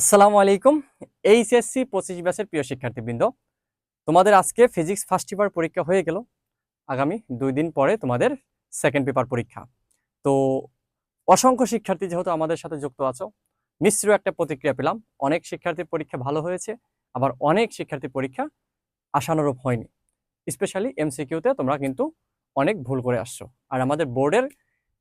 আসসালামু আলাইকুম, এইচএসসি পঁচিশ ব্যাচের প্রিয় শিক্ষার্থীবৃন্দ। তোমাদের আজকে ফিজিক্স ফার্স্ট পেপার পরীক্ষা হয়ে গেল। আগামী দুই দিন পরে তোমাদের সেকেন্ড পেপার পরীক্ষা। তো অসংখ্য শিক্ষার্থী যেহেতু আমাদের সাথে যুক্ত আছো, মিশ্র একটা প্রতিক্রিয়া পেলাম। অনেক শিক্ষার্থীর পরীক্ষা ভালো হয়েছে, আবার অনেক শিক্ষার্থীর পরীক্ষা আশানুরূপ হয়নি। স্পেশালি এমসিকিউতে তোমরা কিন্তু অনেক ভুল করে আসছো। আর আমাদের বোর্ডের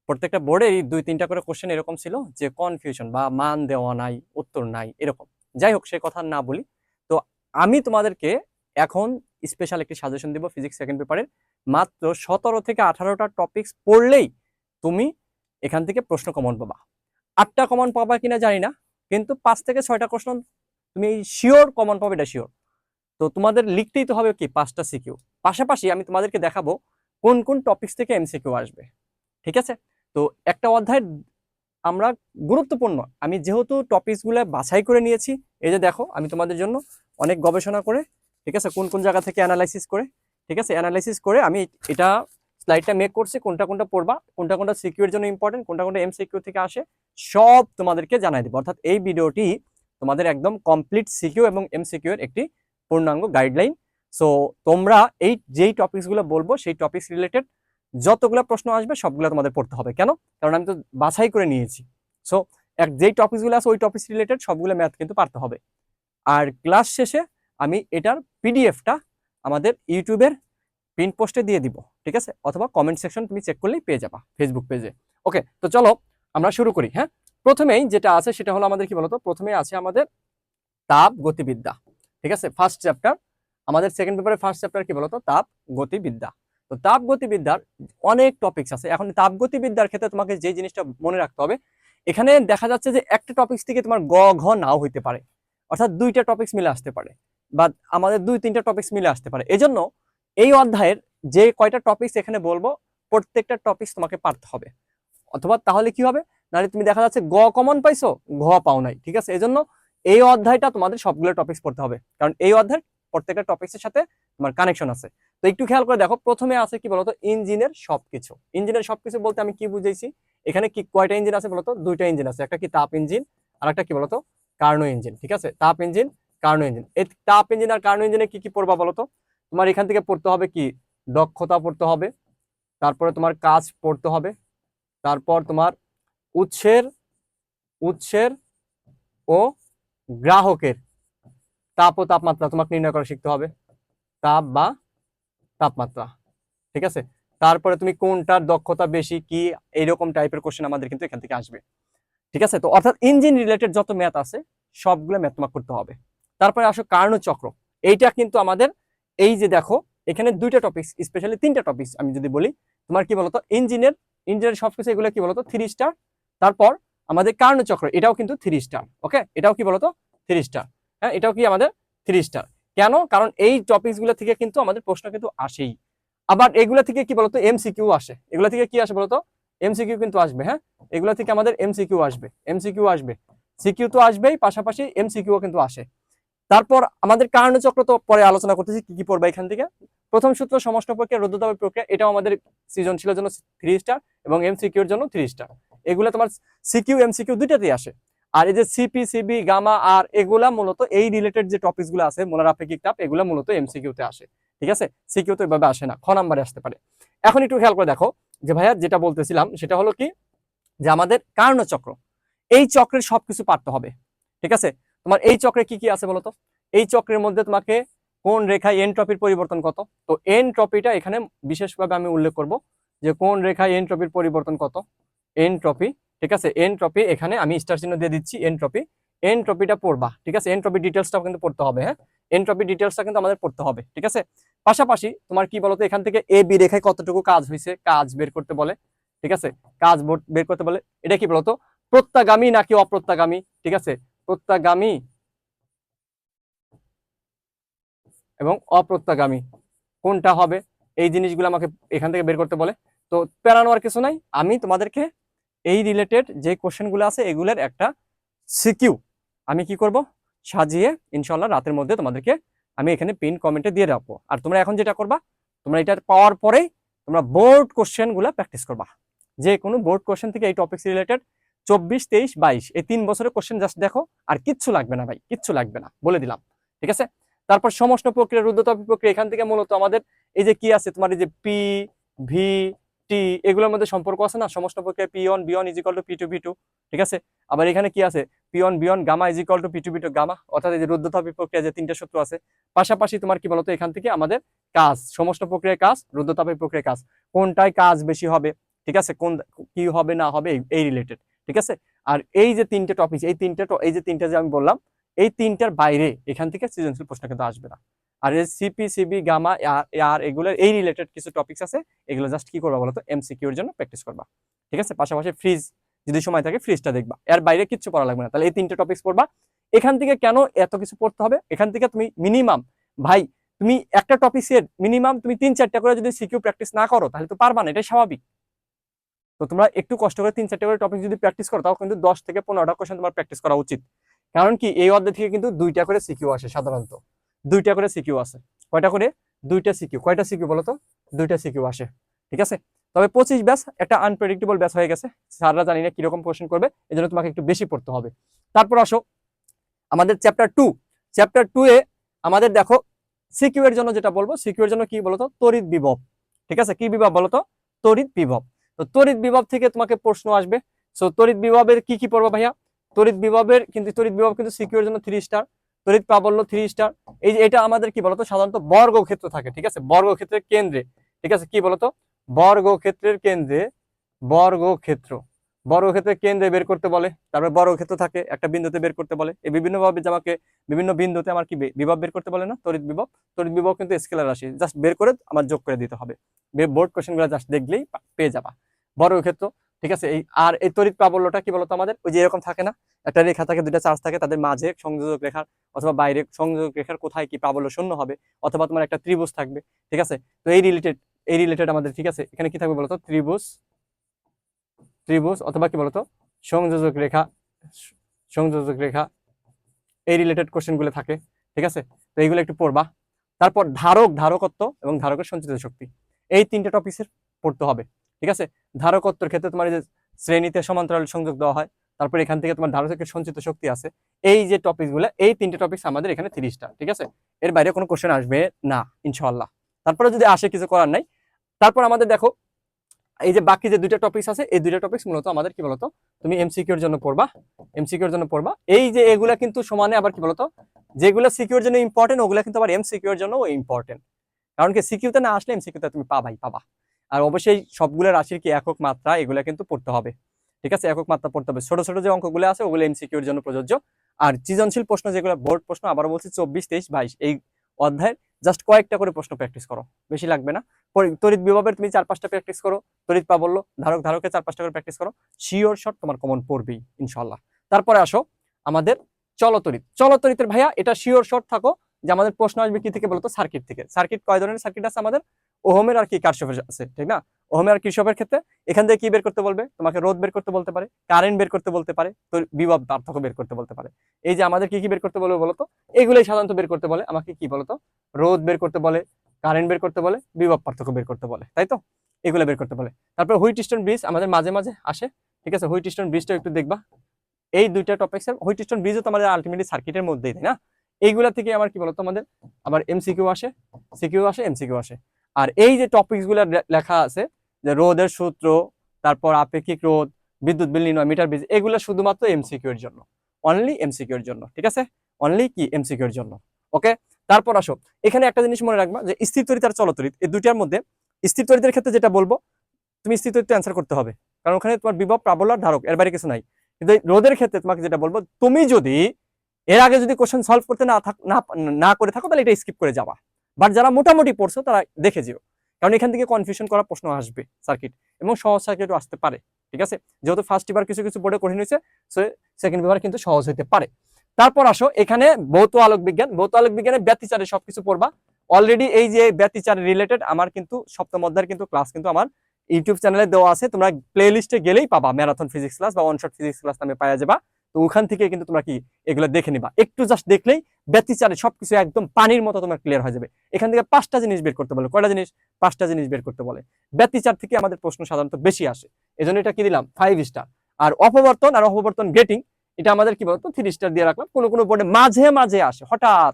প্রত্যেকটা বোর্ডেই দুই, তিনটা করে কোশ্চেন এরকম ছিল যে কনফিউশন বা মান দেওয়া নাই, উত্তর নাই, এরকম। যাই হোক, সে কথা না বলি। তো আমি তোমাদেরকে এখন স্পেশাল একটি সাজেশন দিব ফিজিক্স সেকেন্ড পেপারের মাত্র সতেরো থেকে আঠারোটা টপিকস পড়লেই তুমি এখান থেকে প্রশ্ন কমন পাবা। আটটা কমন পাবা কিনা জানি না, কিন্তু পাঁচ থেকে ছয়টা প্রশ্ন তুমি শিওর কমন পাবে, এটা শিওর তো তোমাদের লিখতেই তো হবে কি পাঁচটা সিকিউ পাশাপাশি আমি তোমাদেরকে দেখাবো কোন কোন টপিকস থেকে এমসিকিউ আসবে। ঠিক আছে? তো একটা অধ্যায় আমরা গুরুত্বপূর্ণ। আমি যেহেতু টপিকসগুলো বাছাই করে নিয়েছি, এই যে দেখো, আমি তোমাদের জন্য অনেক গবেষণা করে, ঠিক আছে, কোন কোন জায়গা থেকে অ্যানালাইসিস করে, ঠিক আছে অ্যানালাইসিস করে আমি এটা স্লাইডটা মেক করছি, কোনটা কোনটা পড়বা, কোনটা কোনটা সিকিউর জন্য ইম্পর্টেন্ট কোনটা কোনটা এম সিকিউ থেকে আসে, সব তোমাদেরকে জানাই দেবো। অর্থাৎ এই ভিডিওটি তোমাদের একদম কমপ্লিট সিকিউ এবং এম সিকিউর একটি পূর্ণাঙ্গ গাইডলাইন সো তোমরা এই যেই টপিকসগুলো বলব, সেই টপিকস রিলেটেড যতগুলো প্রশ্ন আসবে, সবগুলো তোমাদের পড়তে হবে। কেন? কারণ আমি তো বাছাই করে নিয়েছি। সো এক যেই টপিকসগুলো আছে, ওই টপিকস রিলেটেড সবগুলো ম্যাথ কিন্তু পারতে হবে। আর ক্লাস শেষে আমি এটার পিডিএফটা আমাদের ইউটিউবের পিন পোস্টে দিয়ে দিব, ঠিক আছে? অথবা কমেন্ট সেকশন তুমি চেক করলেই পেয়ে যাবা ফেসবুক পেজে ওকে তো চলো আমরা শুরু করি হ্যাঁ? প্রথমেই যেটা আছে, সেটা হলো আমাদের কি বলতো? প্রথমে আছে আমাদের তাপ গতিবিদ্যা, ঠিক আছে? ফার্স্ট চ্যাপ্টার আমাদের সেকেন্ড পেপারে ফার্স্ট চ্যাপ্টার কি বলতো? তাপ গতিবিদ্যা। তো তাপ গতিবিদ্যার অনেক টপিকস আছে। এখন তাপ গতিবিদ্যার ক্ষেত্রে তোমাকে যে জিনিসটা মনে রাখতে হবে, এখানে দেখা যাচ্ছে যে একটা টপিক্স থেকে তোমার গ, ঘ নাও হইতে পারে। অর্থাৎ দুইটা টপিক্স মিলে আসতে পারে বা আমাদের দুই, তিনটা টপিক্স মিলে আসতে পারে। এজন্য এই অধ্যায়ের যে কয়টা টপিক্স এখানে বলব, প্রত্যেকটা টপিক্স তোমাকে পারতে হবে। অথবা তাহলে কি হবে? নাহলে তুমি দেখা যাচ্ছে গ কমন পাইছো, ঘ পাও নাই, ঠিক আছে? এজন্য এই অধ্যায়টা তোমাদের সবগুলো টপিক্স পড়তে হবে। কারণ এই অধ্যায় প্রত্যেকটা টপিক্সের সাথে তোমার কানেকশন আছে। তো একটু খেয়াল করে দেখো, প্রথমে আছে কি বলতো? ইঞ্জিনের সবকিছু। ইঞ্জিনের সবকিছু বলতে আমি কি বুঝেছি এখানে কি কয়টা ইঞ্জিন আছে বলতো? দুইটা ইঞ্জিন আছে। একটা কি তাপ ইঞ্জিন আর একটা কি বলতো? কার্নো ইঞ্জিন, ঠিক আছে? তাপ ইঞ্জিন, কার্নো ইঞ্জিন। এই তাপ ইঞ্জিন আর কার্নো ইঞ্জিনে কি কি পড়বা বলতো? তোমার এখান থেকে পড়তে হবে কি? দক্ষতা পড়তে হবে, তারপরে তোমার কাজ পড়তে হবে, তারপর তোমার উৎসের উৎসের ও গ্রাহকের তাপ ও তাপমাত্রা তোমাকে নির্ণয় করা শিখতে হবে। তাপ বা তাপমাত্রা, ঠিক আছে? তারপরে তুমি কোনটার দক্ষতা বেশি, কি, এইরকম টাইপের কোশ্চেন আমাদের কিন্তু এখান থেকে আসবে। ঠিক আছে? তো অর্থাৎ ইঞ্জিন রিলেটেড যত ম্যাথ আছে, সবগুলো ম্যাথ তোমাকে করতে হবে। তারপরে আসো কার্ণচক্র এইটা কিন্তু আমাদের, এই যে দেখো, এখানে দুইটা টপিকস স্পেশালি তিনটা টপিকস আমি যদি বলি, তোমার কি বলতো? ইঞ্জিনের ইঞ্জিনের সবকিছু এগুলো কি বলতো? থ্রি স্টার তারপর আমাদের কার্ণচক্র এটাও কিন্তু থ্রি স্টার ওকে এটাও কি বলতো? থ্রি স্টার হ্যাঁ এটাও কি আমাদের থ্রি স্টার কেন? কারণ এই টপিকসগুলো থেকে কিন্তু আমাদের প্রশ্ন কিন্তু আসেই। আবার এগুলা থেকে কি বলতো? এমসিকিউ আসে। এগুলো থেকে কি আসে বলতো? এমসিকিউ কিন্তু আসবে হ্যাঁ? এগুলো থেকে আমাদের এমসিকিউ আসবে এমসিকিউ আসবে। সিকিউ তো আসবেই, পাশাপাশি এমসিকিউ কিন্তু আসে। তারপর আমাদের কার্ণচক্র তো পরে আলোচনা করতেছি, কি কি পড়বে এখান থেকে? প্রথম সূত্র সমষ্ট প্রক্রিয়া রুদ্রতাপ প্রক্রিয়া, এটাও আমাদের সৃজনশীলের জন্য থ্রি স্টার এবং এমসিকিউর জন্য থ্রি স্টার এগুলো তোমার সিকিউ এমসিকিউ দুইটাতেই আসে। আর এই যে সিপি সিবি গামা আর এগুলা মূলত এই রিলেটেড যে টপিকসগুলো আছে, মোলার আপেক্ষিক তাপ, এগুলো মূলত এমসিকিউ তে আসে, ঠিক আছে? সিকিউ তো এভাবে আসে না, খ নাম্বারে আসতে পারে। এখন একটু খেয়াল করে দেখো যে ভাইয়া যেটা বলতেছিলাম, সেটা হলো কি? যে আমাদের কার্ণ চক্র, এই চক্রের সবকিছু পারতে হবে, ঠিক আছে? তোমার এই চক্রে কি কি আছে বলতো এই চক্রের মধ্যে তোমাকে কোন রেখায় এনট্রপির পরিবর্তন কত? তো এনট্রপিটা এখানে বিশেষভাবে আমি উল্লেখ করব যে কোন রেখায় এনট্রপির পরিবর্তন কত? এনট্রপি ঠিক আছে? এনট্রপি এখানে আমি স্টার চিহ্ন দিয়ে দিচ্ছি এনট্রপি এনট্রপিটা পড়বা, ঠিক আছে? এনট্রপি ডিটেলসটাও কিন্তু পড়তে হবে হ্যাঁ? এনট্রপি ডিটেলসটা কিন্তু আমাদের পড়তে হবে, ঠিক আছে? পাশাপাশি তোমার কি বলতো? এখান থেকে এ বি রেখায় কতটুকু কাজ হয়েছে কাজ বের করতে বলে, ঠিক আছে? কাজ বের করতে বলে, এটা কি বলতো? প্রত্যাগামী নাকি অপ্রত্যাগামী, ঠিক আছে? প্রত্যাগামী এবং অপ্রত্যাগামী, কোনটা হবে? এই জিনিসগুলো আমাকে এখান থেকে বের করতে বলে। তো প্যারানো আর কিছু নাই, আমি তোমাদেরকে এই রিলেটেড যে কোশ্চেনগুলো আছে, এগুলোর একটা সিকিউ আমি কি করব? সাজিয়ে ইনশাল্লাহ রাতের মধ্যে তোমাদেরকে আমি এখানে পিন কমেন্টে দিয়ে রাখব। আর তোমরা এখন যেটা করবা, তোমরা এটা পাওয়ার পরেই তোমরা বোর্ড কোশ্চেনগুলো প্র্যাকটিস করবা। যে কোনো বোর্ড কোশ্চেন থেকে এই টপিক্স রিলেটেড চব্বিশ, তেইশ, বাইশ, এই তিন বছরের কোশ্চেন জাস্ট দেখো, আর কিচ্ছু লাগবে না ভাই, কিচ্ছু লাগবে না, বলে দিলাম। ঠিক আছে? তারপর সমস্ত প্রক্রিয়া রুদ্রতাপী প্রক্রিয়া, এখান থেকে মূলত আমাদের এই যে কি আছে, তোমার এই যে পি ভি টি এগুলোর মধ্যে সম্পর্ক আছে না? সমষ্ণ প্রক্রিয়া P one V one equal to P two V two ঠিক আছে? আবার এখানে কি আছে? P one V gamma equal to P two V two gamma অর্থাৎ এই যে রুদ্রতাপী প্রক্রিয়া যে তিনটা সূত্র আছে, পাশাপাশি তোমার কি বলতো? এখান থেকে আমাদের কাজ সমষ্ণ প্রক্রিয়ার কাজ রুদ্রতাপী প্রক্রিয়ার কাজ, কোনটায় কাজ বেশি হবে, ঠিক আছে? কোন, কি হবে, না হবে, এই রিলেটেড ঠিক আছে? আর এই যে তিনটে টপিক এই তিনটে এই যে তিনটে যে আমি বললাম, এই তিনটার বাইরে এখান থেকে সৃজনশীল প্রশ্ন কিন্তু আসবে না। আর এই সিপি সিবি গামা আর এগুলোর এই রিলেটেড কিছু টপিকস আছে, এগুলো জাস্ট কি করবা বলতো? এমসিকিউর জন্য প্র্যাকটিস করবা। ঠিক আছে? পাশাপাশি ফ্রিজ যদি সময় থাকে ফ্রিজটা দেখবা। এর বাইরে কিচ্ছু পড়া লাগবে না। তাহলে এই তিনটে টপিকস পড়বা। এখান থেকে কেন এত কিছু পড়তে হবে? এখান থেকে তুমি মিনিমাম ভাই, তুমি একটা টপিক্সের মিনিমাম তুমি তিন চারটা করে যদি সিকিউ প্র্যাকটিস না করো, তাহলে তো পারবা না, এটাই স্বাভাবিক। তো তোমরা একটু কষ্ট করে তিন চারটা করে টপিক যদি প্র্যাকটিস করো, তাও কিন্তু দশ থেকে পনেরোটা কোশ্চেন তোমার প্র্যাকটিস করা উচিত। কারণ কি, এই অধ্যায় থেকে কিন্তু দুইটা করে সিকিউ আসে সাধারণত। দুইটা করে সিকিউ আসে কয়টা করে? দুইটা সিকিউ কয়টা সিকিউ বলো তো দুইটা সিকিউ আসে। ঠিক আছে? তবে পঁচিশ ব্যাস একটা আনপ্রেডিক্টেবল ব্যাস হয়ে গেছে। স্যাররা জানি না কীরকম কোশ্চেন করবে এই জন্য তোমাকে একটু বেশি পড়তে হবে। তারপর আসো আমাদের চ্যাপ্টার টু চ্যাপ্টার টু এ আমাদের দেখো সিকিউ এর জন্য যেটা বলব সিকিউ এর জন্য কি বলতো? তড়িৎ বিভব। ঠিক আছে? কি বিভব বলতো? তড়িৎ বিভব। তো তড়িৎ বিভব থেকে তোমাকে প্রশ্ন আসবে। সো তড়িৎ বিভবের কি কি পড়ব ভাইয়া? তড়িৎ বিভবের কিন্তু, তড়িৎ বিভব কিন্তু সিকিউর জন্য থ্রি স্টার তড়িৎ প্রাবল্য থ্রি স্টার এই যে এটা আমাদের কি বলতো? সাধারণত বর্গক্ষেত্র থাকে, ঠিক আছে? বর্গক্ষেত্রের কেন্দ্রে, ঠিক আছে? কি বলতো? বর্গক্ষেত্রের কেন্দ্রে বর্গক্ষেত্র। বর্গক্ষেত্রের কেন্দ্রে বের করতে বলে, তারপরে বর্গক্ষেত্র থাকে, একটা বিন্দুতে বের করতে বলে। এই বিভিন্ন ভাবে যে আমাকে বিভিন্ন বিন্দুতে আমার কি বিভব বের করতে বলে না? তড়িৎ বিভব। তড়িৎ বিভব কিন্তু স্কেলার রাশি। জাস্ট বের করে আমার যোগ করে দিতে হবে। বোর্ড কোশ্চেনগুলো জাস্ট দেখলেই পেয়ে যাবা। বর্গক্ষেত্র ঠিক আছে? এই আর এই তড়িৎ প্রাবল্যটা কি বলতো আমাদের? ওই যে এরকম থাকে না? একটা রেখা থাকে, দুইটা চার্জ থাকে, তাদের মাঝে সংযোজক রেখার অথবা বাইরে সংযোজক রেখার কোথায় কি প্রাবল্য শূন্য হবে? অথবা তোমার একটা ত্রিভুজ থাকবে, ঠিক আছে? তো এই রিলেটেড এই রিলেটেড আমাদের, ঠিক আছে? এখানে কি থাকবে বলতো? ত্রিভুজ ত্রিভুজ অথবা কি বলতো? সংযোজক রেখা সংযোজক রেখা, এই রিলেটেড কোশ্চেনগুলো থাকে, ঠিক আছে? তো এইগুলো একটু পড়বা। তারপর ধারক, ধারকত্ব এবং ধারকের সঞ্চিত শক্তি, এই তিনটে টপিক্সের পড়তে হবে। ঠিক আছে? ধারকত্বের ক্ষেত্রে তোমার যে শ্রেণীতে সমান্তরাল সংযোগ দেওয়া হয়, তারপর এখান থেকে তোমার ধারকের সঞ্চিত শক্তি আছে। এই যে টপিকগুলো এই তিনটে টপিকস আমাদের এখানে তিরিশটা, ঠিক আছে? এর বাইরে কোনো কোশ্চেন আসবে না ইনশাল্লাহ তারপরে যদি আসে কিছু করার নাই, তারপর আমাদের দেখো, এই যে বাকি যে দুইটা টপিকস আছে, এই দুইটা টপিকস মূলত আমাদের কি বলতো? তুমি এমসিকিউর জন্য পড়বা এমসিকিউর জন্য পড়বা। এই যে এগুলা কিন্তু সমানে আবার কি বলতো? যেগুলো সিকিউর জন্য ইম্পর্টেন্ট ওগুলা কিন্তু আবার এমসিকিউর জন্য ইম্পর্টেন্ট কারণ কি সিকিউতে না আসলে এমসিকিউতে তুমি পাবাই, পাবা। আর অবশ্যই সবগুলো রাশির কি একক মাত্রা, এগুলা কিন্তু পড়তে হবে। ঠিক আছে? একক মাত্রা পড়তে হবে। ছোট ছোট যে অঙ্কগুলো আছে, ওগুলো এমসিকিউর জন্য প্রযোজ্য। আর সৃজনশীল প্রশ্ন যেগুলো, বোর্ড প্রশ্ন আবারও বলছি চব্বিশ, তেইশ, বাইশ, এই অধ্যায়ের জাস্ট কয়েকটা করে প্রশ্ন প্র্যাকটিস করো। বেশি লাগবে না। তড়িৎ বিভবের তুমি চার পাঁচটা প্র্যাকটিস করো। তড়িৎ প্রাবল্য, ধারক, ধারকের চার পাঁচটা করে প্র্যাকটিস করো। শিওর শট তোমার কমন পড়বেই ইনশাল্লাহ তারপরে আসো আমাদের চলতরিত চলতরিতের ভাইয়া, এটা শিওর শট থাকো যে আমাদের প্রশ্ন আসবে কি থেকে বলতো? সার্কিট থেকে। সার্কিট কয় ধরনের সার্কিট আছে আমাদের? ওহমের আর কি কারশফের আছে ঠিক না ওহমের আর কৃষকের ক্ষেত্রে এখান থেকে কি বের করতে বলবে তোমাকে রোদ বের করতে বলতে পারে কারেন্ট বের করতে বলতে পারে তো বিভব পার্থক্য বের করতে বলতে পারে এই যে আমাদের কি কি বের করতে বলবে বলতো এগুলোই সাধারণত বের করতে বলে আমাকে কি বলতো রোদ বের করতে বলে কারেন্ট বের করতে বলে বিভব পার্থক্য বের করতে বলে তাই তো এগুলো বের করতে বলে তারপর হুইট স্টোন ব্রিজ আমাদের মাঝে মাঝে আসে ঠিক আছে হুইট স্টোন ব্রিজটা একটু দেখবা এই দুইটা টপিক্সের হুইট স্টোন ব্রিজও তো আমাদের আলটিমেটলি সার্কিটের মধ্যেই তাই না এইগুলা থেকে আমার কি বলতো আমাদের আবার এমসিকিউ আসে সিকিউ আসে এমসিকিউ আসে আর এই যে টপিকসগুলো লেখা আছে, যে রোদের সূত্র, তারপর আপেক্ষিক রোধ, বিদ্যুৎ বিল নির্ণয় মিটার ব্রিজ এগুলো শুধুমাত্র এমসিকিউ এর জন্য। অনলি এমসিকিউ এর জন্য, ঠিক আছে? অনলি কি? এমসিকিউ এর জন্য ওকে তারপর আসো, এখানে একটা জিনিস মনে রাখবা, যে স্থির তরিত আর চলতরিত এই দুইটার মধ্যে স্থির তরিতের ক্ষেত্রে যেটা বলব, তুমি স্থির তরিতে অ্যান্সার করতে হবে। কারণ ওখানে তোমার বিভব, প্রাবল্য ধারক, এর বাইরে কিছু নাই। কিন্তু রোদের ক্ষেত্রে তোমাকে যেটা বলব, তুমি যদি এর আগে যদি কোশ্চেন সলভ করতে না না করে থাকো, তাহলে এটা স্কিপ করে যাবা। বাট যারা মোটামুটি পড়ছো, তারা দেখে যেও। কারণ এখান থেকে কনফিউশন করার প্রশ্ন আসবে সার্কিট এবং সহজ সার্কিটও আসতে পারে, ঠিক আছে? যেহেতু ফার্স্ট এবার কিছু কিছু বোর্ডে কঠিন হয়েছে সো সেকেন্ড পেপার কিন্তু সহজ হতে পারে। তারপর আসো, এখানে ভৌত আলোক বিজ্ঞান। ভৌত আলোক বিজ্ঞানে ব্যতিচারে সবকিছু পড়বা। অলরেডি এই যে ব্যতিচার রিলেটেড আমার কিন্তু সপ্তম অধ্যায়ের কিন্তু ক্লাস কিন্তু আমার ইউটিউব চ্যানেলে দেওয়া আছে। তোমরা প্লে লিস্টে গেলেই পাবা। ম্যারাথন ফিজিক্স ক্লাস বা ওয়ান শট ফিজিক্স ক্লাস নামে পাওয়া যাবা। তো ওখান থেকে কিন্তু তোমরা কি এগুলো দেখে নিবা। একটু জাস্ট দেখলেই ব্যতিচারে সবকিছু একদম পানির মতো তোমার ক্লিয়ার হয়ে যাবে। এখান থেকে পাঁচটা জিনিস বের করতে বলে। কয়টা জিনিস? পাঁচটা জিনিস বের করতে বলে। ব্যতিচার থেকে আমাদের প্রশ্ন সাধারণত বেশি আসে। এই জন্য এটা কি দিলাম? ফাইভ স্টার আর অপবর্তন আর অপবর্তন গ্রেটিং এটা আমাদের কি বলতো? থ্রি স্টার দিয়ে রাখলাম। কোনো কোনো বোর্ডে মাঝে মাঝে আসে, হঠাৎ।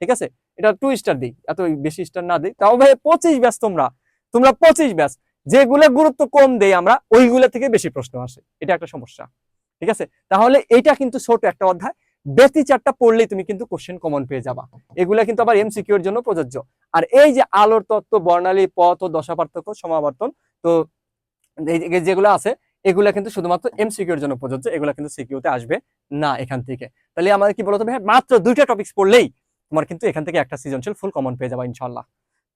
ঠিক আছে? এটা টু স্টার দিই। এত বেশি স্টার না দিই। তাও ভাই পঁচিশ ব্যাস তোমরা। তোমরা পঁচিশ ব্যাস যেগুলো গুরুত্ব কম দেই আমরা, ওইগুলো থেকে বেশি প্রশ্ন আসে। এটা একটা সমস্যা। ঠিক আছে? তাহলে এইটা কিন্তু ছোট একটা অধ্যায়। ব্যতি চারটা পড়লেই তুমি কিন্তু কোশ্চেন কমন পেয়ে যাবা। এগুলা কিন্তু আবার এমসিকিউর জন্য প্রযোজ্য। আর এই যে আলোর তত্ত্ব, বর্ণালী পথ ও দশা পার্থক্য, সমাবর্তন, তো যেগুলো আছে, এগুলা কিন্তু শুধুমাত্র এমসিকিউর জন্য প্রযোজ্য। এগুলা কিন্তু সিকিউতে আসবে না এখান থেকে। তাহলে আমাদের কি বলতো ভাই মাত্র দুইটা টপিকস পড়লেই তোমার কিন্তু এখান থেকে একটা সৃজনশীল ফুল কমন পেয়ে যাবা ইনশাল্লাহ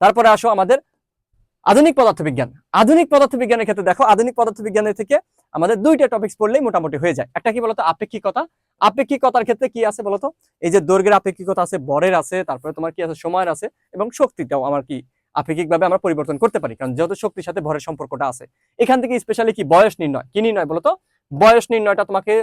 তারপরে আসো আমাদের আধুনিক পদার্থবিজ্ঞান। আধুনিক পদার্থবিজ্ঞানের ক্ষেত্রে দেখো, আধুনিক পদার্থবিজ্ঞানের থেকে আমাদের দুইটা টপিকস পড়লেই মোটামুটি হয়ে যায়। একটা কি বলতো? আপেক্ষিকতা। আপেক্ষিকতার ক্ষেত্রে কি আছে বলতো? এই যে দৈর্ঘ্যের আপেক্ষিকতা আছে, বরের আছে, তারপরে তোমার কি আছে? সময়ের আছে এবং শক্তিটাও আমার কি আপেক্ষিকভাবে আমরা পরিবর্তন করতে পারি। কারণ যেহেতু শক্তির সাথে ভরের সম্পর্কটা আছে। এখান থেকে স্পেশালি কি? বয়স নির্ণয়। কি নির্ণয় বলতো? বয়স নির্ণয়টা তোমাকে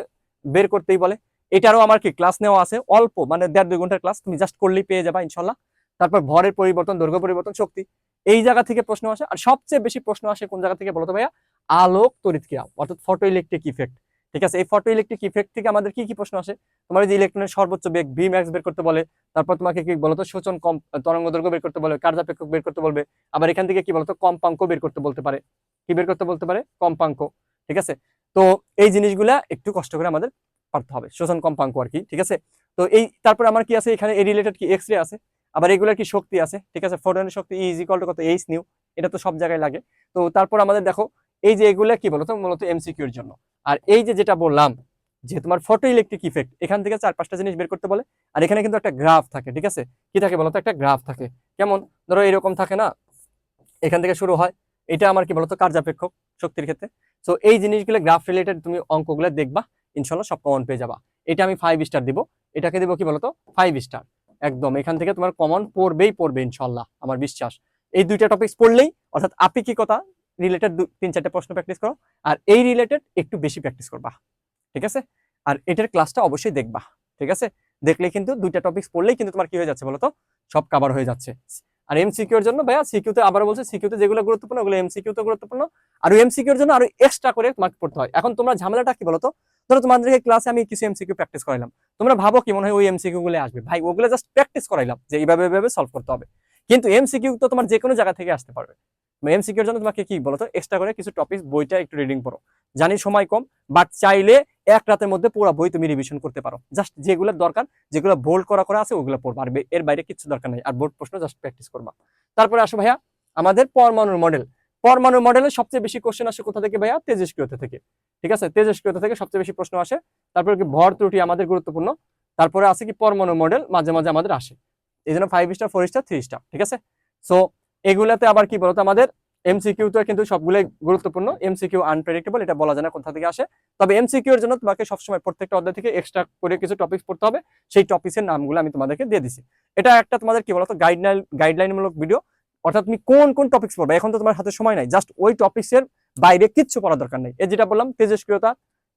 বের করতেই বলে। এটারও আমার কি ক্লাস নেওয়া আছে? অল্প মানে দেড় দুই ঘণ্টার ক্লাস তুমি জাস্ট করলেই পেয়ে যাবা ইনশাল্লাহ। তারপর ভরের পরিবর্তন, দৈর্ঘ্য পরিবর্তন, শক্তি। এই জায়গা থেকে প্রশ্ন আসে। আর সবচেয়ে বেশি প্রশ্ন আসে কোন জায়গা থেকে বলতো ভাইয়া? আলোক তড়িৎ ক্রিয়া অর্থাৎ ফটো ইলেকট্রিক ইফেক্ট ঠিক আছে? এই ফটো ইলেকট্রিক ইফেক্ট থেকে আমাদের কি কি প্রশ্ন আসে? তোমার যে ইলেকট্রনের সর্বোচ্চ বেগ বি ম্যাক্স বের করতে বলে, তারপর তোমাকে কি বলতো? সূচন কম তরঙ্গ দৈর্ঘ্য বের করতে বলে কার্যাপেক্ষক বের করতে বলবে। আবার এখান থেকে কি বলতো? কম্পাঙ্ক বের করতে বলতে পারে। কি বের করতে বলতে পারে? কম্পাঙ্ক। ঠিক আছে? তো এই জিনিসগুলা একটু কষ্ট করে আমাদের পারতে হবে। শোষণ কম্পাঙ্ক আর কি। ঠিক আছে? তো এই, তারপর আমার কি আছে? এখানে এই রিলেটেড কি? এক্স রে আছে। আবার এগুলোর কি শক্তি আছে? ঠিক আছে ফোটনের শক্তি ইজ ইকুয়াল টু কত? এইচ নিউ এটা তো সব জায়গায় লাগে। তো তারপর আমাদের দেখো, এই যে এগুলা কি বলতো? মূলত এমসিকিউর জন্য। আর এই যে যেটা বললাম, যে তোমার ফটো ইলেকট্রিক ইফেক্ট এখান থেকে চার পাঁচটা জিনিস বের করতে বলে, আর এখানে কিন্তু একটা গ্রাফ থাকে, ঠিক আছে? কি থাকে বলতো? একটা গ্রাফ থাকে। কেমন? ধরো এরকম থাকে না? এখান থেকে শুরু হয়। এটা আমার কি বলতো? কার্যাপেক্ষক শক্তির ক্ষেত্রে। তো এই জিনিসগুলো গ্রাফ রিলেটেড তুমি অঙ্কগুলো দেখবা ইনশাল্লাহ সব কমন পেয়ে যাবা। এটা আমি ফাইভ স্টার দিব। এটাকে দিব কি বলতো? ফাইভ স্টার একদম, এখান থেকে তোমার কমন পড়বেই পড়বে ইনশাল্লাহ আমার বিশ্বাস। এই দুইটা টপিকস পড়লেই, অর্থাৎ আপেক্ষিকতা রিলেটেড তিন চারটে প্রশ্ন প্র্যাকটিস করো, আর এই রিলেটেড একটু বেশি প্র্যাকটিস করবা, ঠিক আছে? আর এটার ক্লাসটা অবশ্যই দেখবা, ঠিক আছে? দেখলে কিন্তু দুইটা টপিকস পড়লেই কিন্তু তোমার কি হয়ে যাচ্ছে বলতো? সব কাবার হয়ে যাচ্ছে। আর এমসিকিউর জন্য ভাইয়া সিকিউতে আবার বলছে সিকিউতে যেগুলো গুরুত্বপূর্ণ, ওগুলো এমসিকিউতে গুরুত্বপূর্ণ। আর এমসিকিউর জন্য আরও এক্সট্রা করে তোমাকে পড়তে হয়। এখন তোমরা ঝামেলাটা কি বলতো? ধরো তোমাদেরকে ক্লাসে আমি কিছু এমসিকিউ প্র্যাকটিস করাইলাম। তোমরা ভাবো কি, মনে হয় ওই এমসিকিউ গুলো আসবে। ভাই, ওগুলো জাস্ট প্র্যাকটিস করাইলাম যে এইভাবে এইভাবে সলভ করতে হবে। কিন্তু এমসিকিউ তো তোমার যে কোনো জায়গা থেকে আসতে পারবে। এমসিকিউর জন্য তোমাকে কি বলতো এক্সট্রা করে কিছু টপিক বইটা একটু রিডিং পড়ো জানি সময় কম বাট চাইলে এক রাতের মধ্যে পুরো বই তুমি রিভিশন করতে পারো। জাস্ট যেগুলো দরকার, যেগুলো বোল্ড করা করা আছে, ওগুলো পড়বা। আর এর বাইরে কিছু দরকার নেই। আর বোর্ড প্রশ্ন জাস্ট প্র্যাকটিস করবা। তারপরে আসো ভাইয়া, আমাদের পরমাণুর মডেল পরমাণুর মডেলের সবচেয়ে বেশি কোশ্চেন আসে কোথা থেকে ভাইয়া? তেজস্ক্রিয়তা থেকে। ঠিক আছে? তেজস্ক্রিয়তা থেকে সবচেয়ে বেশি প্রশ্ন আসে। তারপরে কি ভর ত্রুটি আমাদের গুরুত্বপূর্ণ? তারপরে আছে কি পরমাণু মডেল? মাঝে মাঝে আমাদের আসে। এই জন্য five star four star three star ঠিক আছে? সো এগুলাতে আবার কি বলতো আমাদের? এমসিকিউ তো কিন্তু সবগুলোই গুরুত্বপূর্ণ। এমসিকিউ আনপ্রেডিক্টেবল এটা বলা যায় না কোথা থেকে আসে। তবে এমসিকিউ এর জন্য তোমাকে সবসময় প্রত্যেকটা অধ্যায় থেকে এক্সট্রা করে কিছু টপিক পড়তে হবে। সেই টপিক্সের নামগুলো আমি তোমাদেরকে দিয়ে দিছি। এটা একটা তোমাদের কি বলতো? গাইডলাইন গাইডলাইনমূলক ভিডিও অর্থাৎ তুমি কোন কোন টপিক্স পড়বে? এখন তো তোমার হাতে সময় নাই। জাস্ট ওই টপিক্সের বাইরে কিচ্ছু পড়ার দরকার নেই। এই যেটা বললাম, তেজস্ক্রিয়তা,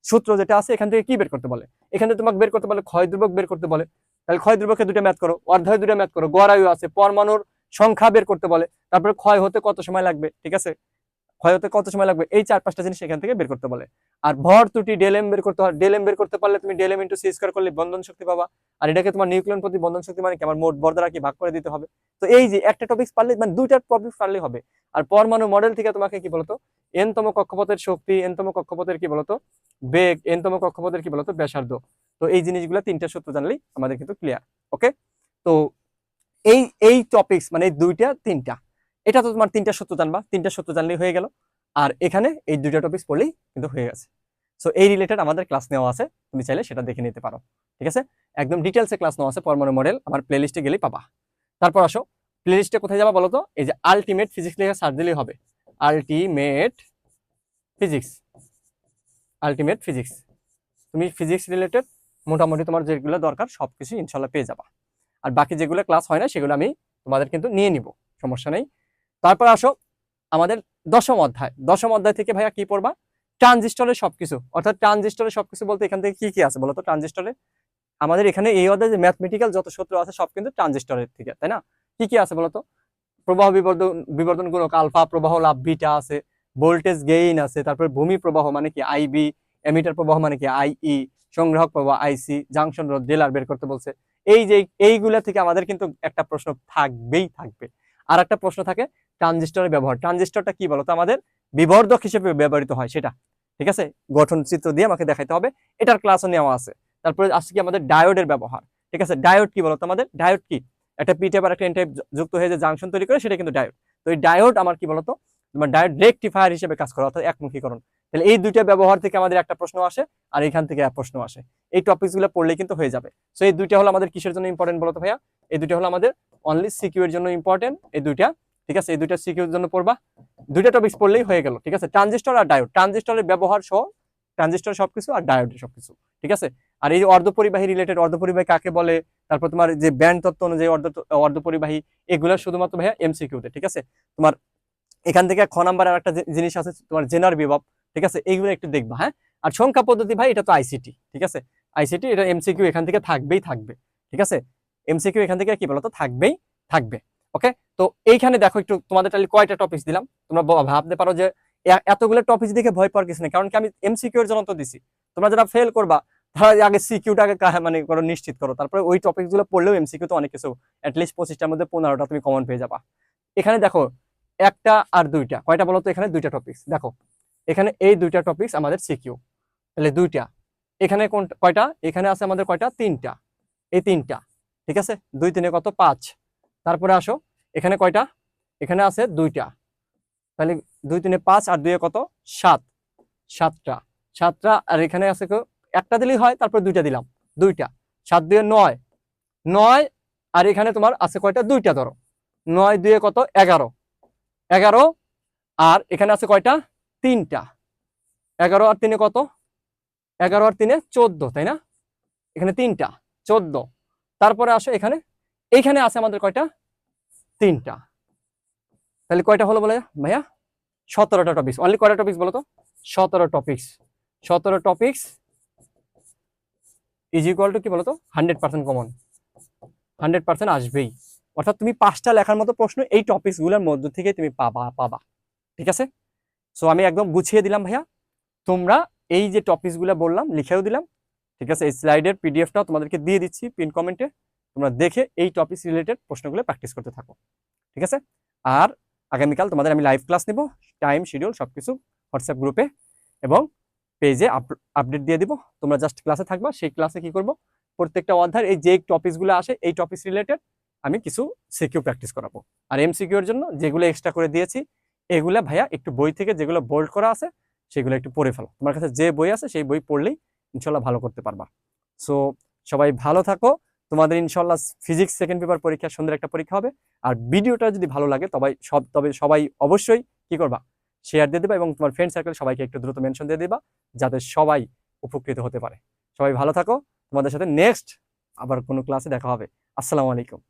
সূত্র যেটা আছে, এখান থেকে কি বের করতে বলে? এখানে তোমাকে বের করতে বলে ক্ষয় ধ্রুবক বের করতে বলে। তাহলে ক্ষয় ধ্রুবকে দুটো ম্যাথ করো, অর্ধায় দুটো ম্যাথ করো গড়ায়ু আছে, পরমাণুর সংখ্যা বের করতে বলে। তারপরে ক্ষয় হতে কত সময় লাগবে? ঠিক আছে? ক্ষয় হতে কত সময় লাগবে? এই চার পাঁচটা জিনিস এখান থেকে বের করতে বলে। আর ভর ত্রুটি ডেলেম বের করতে হয়। ডেলেম বের করতে পারলে তুমি ডেলেম ইন্টু সি করলে বন্ধন শক্তি পাবা। আর এটাকে তোমার নিউক্লিয়ন প্রতি বন্ধন শক্তি মানে কি? আমার মোট ভর দ্বারা কি ভাগ করে দিতে হবে। তো এই যে একটা টপিক পারলে মানে দুইটা টপিক পারলে হবে। আর পরমাণু মডেল থেকে তোমাকে কি বলতো? এনতম কক্ষপথের শক্তি এনতম কক্ষপথের কি বলতো? বেগ এনতম কক্ষপথের কি বলতো? ব্যাসার্ধ। তো এই জিনিসগুলো তিনটা সূত্র জানলেই আমাদের কিন্তু ক্লিয়ার ওকে তো এই এই টপিকস মানে দুইটা, তিনটা। এটা তো তোমার তিনটা সত্য জানবা, তিনটা সত্য জানলেই হয়ে গেল। আর এখানে এই দুইটা টপিক পড়লেই কিন্তু হয়ে গেছে। সো এই রিলেটেড আমাদের ক্লাস নেওয়া আছে, তুমি চাইলে সেটা দেখে নিতে পারো। ঠিক আছে? একদম ডিটেলসে ক্লাস নেওয়া আছে, পরমাণু মডেল আমার প্লেলিস্টে গেলেই পাবা। তারপর আসো প্লেলিস্টে কোথায় যাবা বলো তো? এই যে আলটিমেট ফিজিক্স লিখে সার্চ দিলেই হবে। আলটিমেট ফিজিক্স আলটিমেট ফিজিক্স তুমি ফিজিক্স রিলেটেড মোটামুটি তোমার যেগুলো দরকার সব কিছু ইনশাল্লাহ পেয়ে যাবা। আর বাকি যেগুলো ক্লাস হয় না, সেগুলো আমি তোমাদের কিন্তু নিয়ে নিব, সমস্যা নেই। তারপর আসো আমাদের দশম অধ্যায়। দশম অধ্যায় থেকে ভাইয়া কি পড়বা? ট্রানজিস্টরের সবকিছু। অর্থাৎ ট্রানজিস্টরের সবকিছু বলতে এখান থেকে কি কি আছে বলতো? ট্রানজিস্টরে আমাদের এখানে এই অধ্যায়ে যে ম্যাথমেটিক্যাল যত সূত্র আছে, সব কিন্তু ট্রানজিস্টরের থেকে, তাই না? কি কি আছে বলতো? প্রবাহ বিবর্ধন বিবর্ধন গুণক আলফা, প্রবাহ লাভ বিটা আছে, ভোল্টেজ গেইন আছে, তারপর ভূমি প্রবাহ মানে কি? আইবি এমিটার প্রবাহ মানে কি? আইই সংগ্রাহক প্রবাহ আইসি জাংশন রোধ ডেলার বের করতে বলছে। এই যে, এইগুলা থেকে আমাদের কিন্তু একটা প্রশ্ন থাকবেই থাকবে। আর একটা প্রশ্ন থাকে ট্রানজিস্টরের ব্যবহার। ট্রানজিস্টরটা কি বলতো? আমাদের বিবর্ধক হিসেবে ব্যবহৃত হয় সেটা। ঠিক আছে? গঠন চিত্র দিয়ে আমাকে দেখাইতে হবে। এটার ক্লাসও নেওয়া আছে। তারপরে আসছে কি আমাদের ডায়োডের ব্যবহার। ঠিক আছে? ডায়োড কি বলতো আমাদের? ডায়োড কি? একটা পি টাইপ একটা টাইপ যুক্ত হয়ে যে জাংশন তৈরি করে সেটা কিন্তু ডায়োড তো এই ডায়োড আমার কি বলতো? তোমার ডায়োড রেকটিফায়ার হিসেবে কাজ করে, অর্থাৎ একমুখীকরণ। তাহলে এই দুইটা ব্যবহার থেকে আমাদের একটা প্রশ্ন আসে আর এখান থেকে এক প্রশ্ন আসে। এই টপিকসগুলো পড়লেই কিন্তু হয়ে যাবে। সো এই দুইটা হলো আমাদের কিসের জন্য ইম্পর্টেন্ট বলতো ভাইয়া? এই দুইটা হলো আমাদের অনলি সিকিউ এর জন্য ইম্পর্টেন্ট এই দুইটা ঠিক আছে? এই দুইটা সিকিউ এর জন্য পড়বা। দুইটা টপিকস পড়লেই হয়ে গেল, ঠিক আছে? ট্রানজিস্টর আর ডায়োড ট্রানজিস্টরের ব্যবহার সহ ট্রানজিস্টর সবকিছু আর ডায়োডের সবকিছু, ঠিক আছে? আর এই অর্ধপরিবাহী রিলেটেড অর্ধপরিবাহী কাকে বলে? তারপর তোমার যে ব্যান্ড তত্ত্ব অনুযায়ী অর্ধ, অর্ধপরিবাহী, এগুলো শুধুমাত্র ভাইয়া এমসিকিউতে ঠিক আছে? তোমার এখান থেকে খ নাম্বারের একটা জিনিস আছে, তোমার জেনার বিভব, ঠিক আছে? এইগুলো একটু দেখবা হ্যাঁ? আর সংখ্যা পদ্ধতি ভাই, এটা তো আইসিটি ঠিক আছে? আইসিটি এটা এমসিকিউ এখান থেকে থাকবেই থাকবে, ঠিক আছে? এমসিকিউ এখান থেকে কি বলতো? থাকবেই থাকবে। ওকে তো এইখানে দেখো একটু তোমাদের তাহলে কয়টা টপিক দিলাম। তোমরা ভাবতে পারো যে এতগুলো টপিক দেখে ভয় পাওয়ার কিছু নেই, কারণ কি আমি এমসিকিউ এর জন্য তো দিছি। তোমরা যারা ফেল করবা, তারা আগে সিকিউটাকে মানে করো নিশ্চিত করো। তারপরে ওই টপিকগুলো পড়লেও এমসিকিউ তো অনেক কিছু অ্যাটলিস্ট পঁচিশটার মধ্যে পনেরোটা তুমি কমন পেয়ে যাবা। এখানে দেখো, একটা আর দুইটা। কয়টা বলো তো এখানে? দুইটা টপিকস দেখো, এখানে এই দুইটা টপিকস আমাদের সিকিউ তাহলে দুইটা। এখানে কোন কয়টা? এখানে আছে আমাদের কয়টা? তিনটা। এই তিনটা। ঠিক আছে? দুই, তিনে কত? পাঁচ। তারপরে আসো, এখানে কয়টা? এখানে আছে দুইটা। তাহলে দুই তিনে পাঁচ আর দুইয়ে কত? সাত। সাতটা। সাতটা, আর এখানে আছে একটা দিলেই হয়, তারপরে দুইটা দিলাম। দুইটা। সাত দুয়ে নয়। নয়, আর এখানে তোমার আছে কয়টা? দুইটা ধরো। নয় দুয়ে কত? এগারো। এগারো, আর এখানে আছে কয়টা? তিনটা। এগারো আর তিনে কত? এগারো আর তিনে চোদ্দ, তাই না? এখানে তিনটা, চোদ্দ। তারপরে আসো এখানে এইখানে আছে আমাদের কয়টা? তিনটা। তাহলে কয়টা হলো বলে ভাইয়া? সতেরোটা টপিক্স অনলি কয়টা টপিক্স বলো তো? সতেরো টপিক্স সতেরো টপিক্স ইজ ইকুয়াল টু কি বলতো hundred percent common hundred percent আসবেই। অর্থাৎ তুমি পাঁচটা লেখার মতো প্রশ্ন এই টপিকসগুলোর মধ্য থেকে তুমি পাবা পাবা। ঠিক আছে? সো আমি একদম গুছিয়ে দিলাম ভাইয়া। তোমরা এই যে টপিকসগুলো বললাম, লিখেও দিলাম। ঠিক আছে? এই স্লাইডের পিডিএফটাও তোমাদেরকে দিয়ে দিচ্ছি পিন কমেন্টে তোমরা দেখে এই টপিকস রিলেটেড প্রশ্নগুলো প্র্যাকটিস করতে থাকো। ঠিক আছে? আর আগামীকাল তোমাদের আমি লাইভ ক্লাস নিব টাইম শিডিউল সবকিছু হোয়াটসঅ্যাপ গ্রুপে এবং পেজে আপডেট দিয়ে দিব। তোমরা জাস্ট ক্লাসে থাকবা, সেই ক্লাসে কি করব? প্রত্যেকটা অধ্যায়ের এই যে টপিকসগুলো আসে, এই টপিকস রিলেটেড আমি কিছু সিকিউ প্র্যাকটিস করাবো। আর এমসিকিউর জন্য যেগুলো এক্সট্রা করে দিয়েছি, এগুলা ভাইয়া একটু বই থেকে যেগুলো বোল্ড করা আছে, সেগুলো একটু পড়ে ফেলো। তোমার কাছে যে বই আছে, সেই বই পড়লেই ইনশাল্লাহ ভালো করতে পারবা। সো সবাই ভালো থাকো তোমাদের ইনশাল্লাহ ফিজিক্স সেকেন্ড পেপার পরীক্ষা সুন্দর একটা পরীক্ষা হবে। আর ভিডিওটা যদি ভালো লাগে, তবে সব, তবে সবাই অবশ্যই কি করবা? শেয়ার দিয়ে দেবা এবং তোমার ফ্রেন্ড সার্কেল সবাইকে একটু দ্রুত মেনশন দিয়ে দেবা, যাতে সবাই উপকৃত হতে পারে। সবাই ভালো থাকো। তোমাদের সাথে নেক্সট আবার কোনো ক্লাসে দেখা হবে। আসসালামু আলাইকুম।